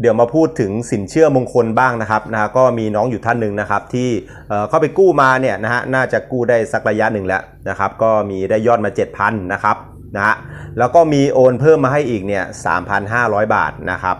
เดี๋ยวมาพูดถึงสินเชื่อมงคลบ้างนะครับนะฮะก็มีน้องอยู่ท่านหนึ่งนะครับที่เอ่อเข้าไปกู้มาเนี่ยนะฮะน่าจะกู้ได้สักระยะหนึ่งแล้วนะครับก็มีได้ยอดมา 7,000นะครับนะฮะแล้วก็มีโอนเพิ่มมาให้อีกเนี่ย3,500 บาทนะครับ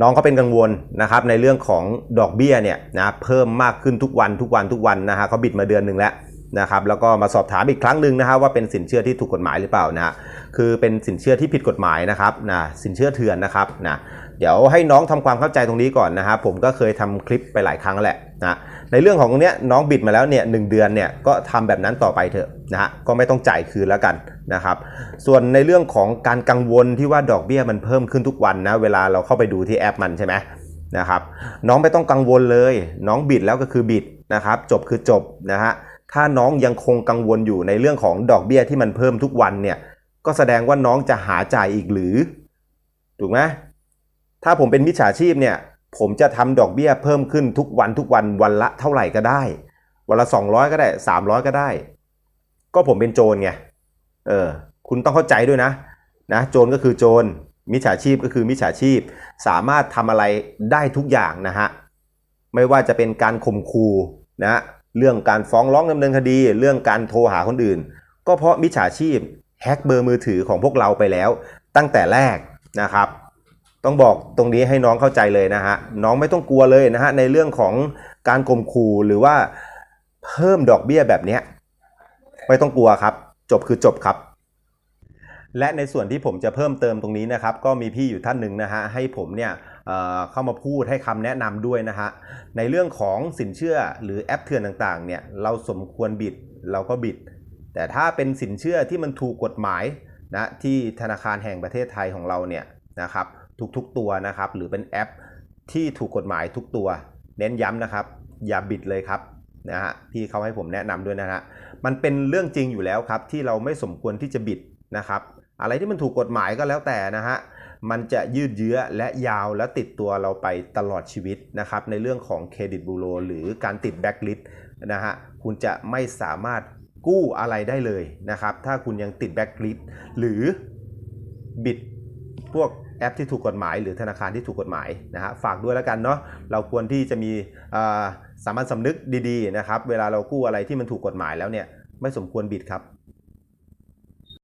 น้องเขาเป็นกังวลนะครับในเรื่องของดอกเบี้ยเนี่ยนะเพิ่มมากขึ้นทุกวันทุกวันทุกวันนะฮะเขาบิดมาเดือนหนึ่งแล้วนะครับแล้วก็มาสอบถามอีกครั้งหนึ่งนะฮะว่าเป็นสินเชื่อที่ถูกกฎหมายหรือเปล่านะฮะคือเป็นสินเชื่อที่ผิดกฎหมายนะครับนะสินเชื่อเถื่อนนะครับนะ เดี๋ยวให้น้องทำความเข้าใจตรงนี้ก่อนนะครับผมก็เคยทำคลิปไปหลายครั้งแหละนะในเรื่องของตรงเนี้ยน้องบิดมาแล้วเนี่ยหเดือนเนี่ยก็ทำแบบนั้นต่อไปเถอะนะฮะก็ไม่ต้องจ่ายคืนแล้วกันนะครับ ส่วนในเรื่องของการกังวลที่ว่าดอกเบี้ยมันเพิ่มขึ้นทุกวันนะเวลาเราเข้าไปดูที่แอปมันใช่ไหมนะครับน้องไม่ต้องกังวลเลย น้องบิดแล้วก็คือบิดนะครับจบคือจบนะฮะถ้าน้องยังคงกังวลอยู่ในเรื่องของดอกเบี้ยที่มันเพิ่มทุกวันเนี่ยก็แสดงว่าน้องจะหาจ่ายอีกหรือถูกไหม ถ้าผมเป็นมิจฉาชีพเนี่ย ผมจะทำดอกเบี้ยเพิ่มขึ้นทุกวันทุกวันวันละเท่าไหร่ก็ได้ วันละ 200 ก็ได้ 300 ก็ได้ ก็ผมเป็นโจรไงเออคุณต้องเข้าใจด้วยนะนะโจรก็คือโจรมิจฉาชีพก็คือมิจฉาชีพสามารถทำอะไรได้ทุกอย่างนะฮะไม่ว่าจะเป็นการข่มขู่นะเรื่องการฟ้องร้องดำเนินคดี เรื่องการโทรหาคนอื่น ก็เพราะมิจฉาชีพแฮ็กเบอร์มือถือของพวกเราไปแล้วตั้งแต่แรกนะครับ ต้องบอกตรงนี้ให้น้องเข้าใจเลยนะฮะน้องไม่ต้องกลัวเลยนะฮะในเรื่องของการข่มขู่หรือว่าเพิ่มดอกเบี้ยแบบนี้ไม่ต้องกลัวครับ จบคือจบครับ และในส่วนที่ผมจะเพิ่มเติมตรงนี้นะครับ ก็มีพี่อยู่ท่านหนึ่งนะฮะให้ผมเนี่ยเเข้ามาพูดให้คำแนะนำด้วยนะฮะในเรื่องของสินเชื่อหรือแอปเถื่อนต่างๆเนี่ยเราสมควรบิดเราก็บิด แต่ถ้าเป็นสินเชื่อที่มันถูกกฎหมายนะที่ธนาคารแห่งประเทศไทยของเราเนี่ยนะครับ ทุกๆ ตัวนะครับ หรือเป็นแอปที่ถูกกฎหมายทุกตัว เน้นย้ำนะครับ อย่าบิดเลยครับนะฮะพี่เขาให้ผมแนะนำด้วยนะฮะมันเป็นเรื่องจริงอยู่แล้วครับ ที่เราไม่สมควรที่จะบิดนะครับ อะไรที่มันถูกกฎหมายก็แล้วแต่นะฮะมันจะยืดเยื้อและยาวและติดตัวเราไปตลอดชีวิตนะครับในเรื่องของเครดิตบูโรหรือการติดแบ็กลิสต์นะฮะคุณจะไม่สามารถกู้อะไรได้เลยนะครับ ถ้าคุณยังติดแบ็กลิสต์หรือบิดพวก แอปที่ถูกกฎหมาย หรือธนาคารที่ถูกกฎหมายนะฮะฝากด้วยแล้วกันเนาะเราควรที่จะมีอ่าสามัญสำนึกดีๆนะครับเวลาเรากู้อะไรที่มันถูกกฎหมายแล้วเนี่ยไม่สมควรบิดครับ